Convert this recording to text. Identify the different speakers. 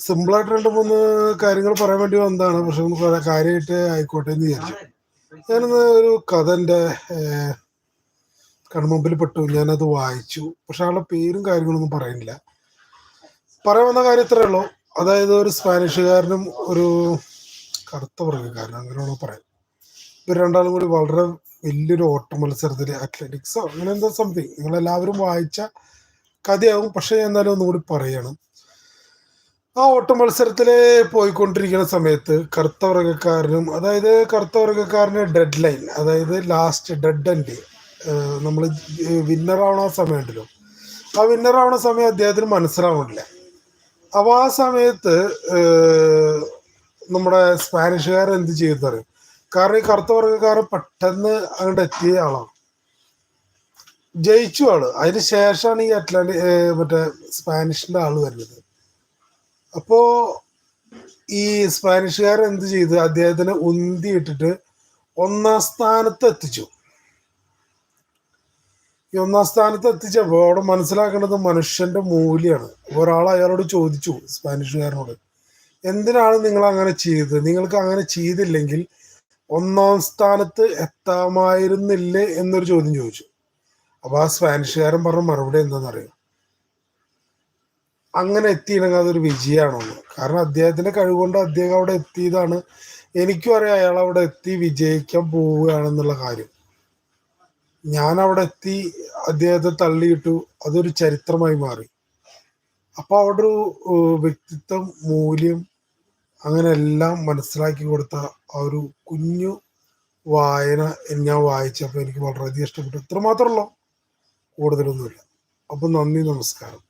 Speaker 1: സിമ്പിളായിട്ട് രണ്ട് മൂന്ന് കാര്യങ്ങൾ പറയാൻ വേണ്ടി വന്നതാണ്. പക്ഷെ നമുക്ക് വളരെ കാര്യമായിട്ട് ആയിക്കോട്ടെ എന്ന് വിചാരിച്ചു. ഞാനിന്ന് ഒരു കഥ എന്റെ കൺമുമ്പിൽ പെട്ടു. ഞാനത് വായിച്ചു. പക്ഷെ ആളുടെ പേരും കാര്യങ്ങളൊന്നും പറയുന്നില്ല. പറയാൻ വന്ന കാര്യം ഇത്രയേ ഉള്ളൂ. അതായത് ഒരു സ്പാനിഷുകാരനും ഒരു കറുത്ത വർഗക്കാരനും അങ്ങനെയാണോ പറയാം. ഇവർ രണ്ടാളും കൂടി വളരെ വലിയൊരു ഓട്ട മത്സരത്തിൽ അത്ലറ്റിക്സോ അങ്ങനെ എന്തോ സംതിങ് നിങ്ങളെല്ലാവരും വായിച്ച കഥയാവും പക്ഷെ എന്നാലും ഒന്നുകൂടി പറയണം. ആ ഓട്ട മത്സരത്തിൽ പോയിക്കൊണ്ടിരിക്കുന്ന സമയത്ത് കറുത്ത വർഗക്കാരനും അതായത് കറുത്ത വർഗക്കാരന് ഡെഡ് ലൈൻ അതായത് ലാസ്റ്റ് ഡെഡ് എൻഡ് നമ്മൾ വിന്നർ ആവണ സമയം ഉണ്ടല്ലോ. ആ വിന്നർ ആവണ സമയം അദ്ദേഹത്തിന് മനസ്സിലാവണില്ല. അപ്പൊ ആ സമയത്ത് നമ്മുടെ സ്പാനിഷുകാരൻ എന്ത് ചെയ്തു അറിയും? കാരണം ഈ കറുത്ത വർഗക്കാരൻ പെട്ടെന്ന് അങ്ങോട്ട് എത്തിയ ആളാണ്. ജയിച്ചു ആൾ. അതിന് ശേഷമാണ് ഈ അറ്റ്ലാന്റിക് മറ്റേ സ്പാനിഷിന്റെ ആൾ വരുന്നത്. അപ്പോ ഈ സ്പാനിഷുകാർ എന്ത് ചെയ്തു? അദ്ദേഹത്തിനെ ഉന്തി ഇട്ടിട്ട് ഒന്നാം സ്ഥാനത്ത് എത്തിച്ചു. ഈ ഒന്നാം സ്ഥാനത്ത് എത്തിച്ചപ്പോ അവിടെ മനസ്സിലാക്കേണ്ടത് മനുഷ്യന്റെ മൂല്യമാണ് ഒരാൾ അയാളോട് ചോദിച്ചു സ്പാനിഷുകാരനോട് എന്തിനാണ് നിങ്ങൾ അങ്ങനെ ചെയ്തത്? നിങ്ങൾക്ക് അങ്ങനെ ചെയ്തില്ലെങ്കിൽ ഒന്നാം സ്ഥാനത്ത് എത്താമായിരുന്നില്ലേ? എന്നൊരു ചോദ്യം ചോദിച്ചു. അപ്പൊ ആ സ്പാനിഷുകാരൻ പറഞ്ഞ മറുപടി എന്താണെന്നറിയോ? അങ്ങനെ എത്തിയില്ലെങ്കിൽ അതൊരു വിജയമാണെന്ന്. കാരണം അദ്ദേഹത്തിന്റെ കഴിവുകൊണ്ട് അദ്ദേഹം അവിടെ എത്തിയതാണ്. എനിക്കും അറിയാം അയാൾ അവിടെ എത്തി വിജയിക്കാൻ പോവുകയാണെന്നുള്ള കാര്യം. ഞാൻ അവിടെ എത്തി അദ്ദേഹത്തെ തള്ളിയിട്ടു. അതൊരു ചരിത്രമായി മാറി. അപ്പൊ അവിടെ ഒരു വ്യക്തിത്വം മൂല്യം അങ്ങനെ എല്ലാം മനസ്സിലാക്കി കൊടുത്ത ആ ഒരു കുഞ്ഞു വായന ഞാൻ വായിച്ചപ്പോൾ എനിക്ക് വളരെയധികം ഇഷ്ടപ്പെട്ടു. ഇത്ര മാത്രമല്ലോ കൂടുതലൊന്നുമില്ല. അപ്പൊ നന്ദി നമസ്കാരം.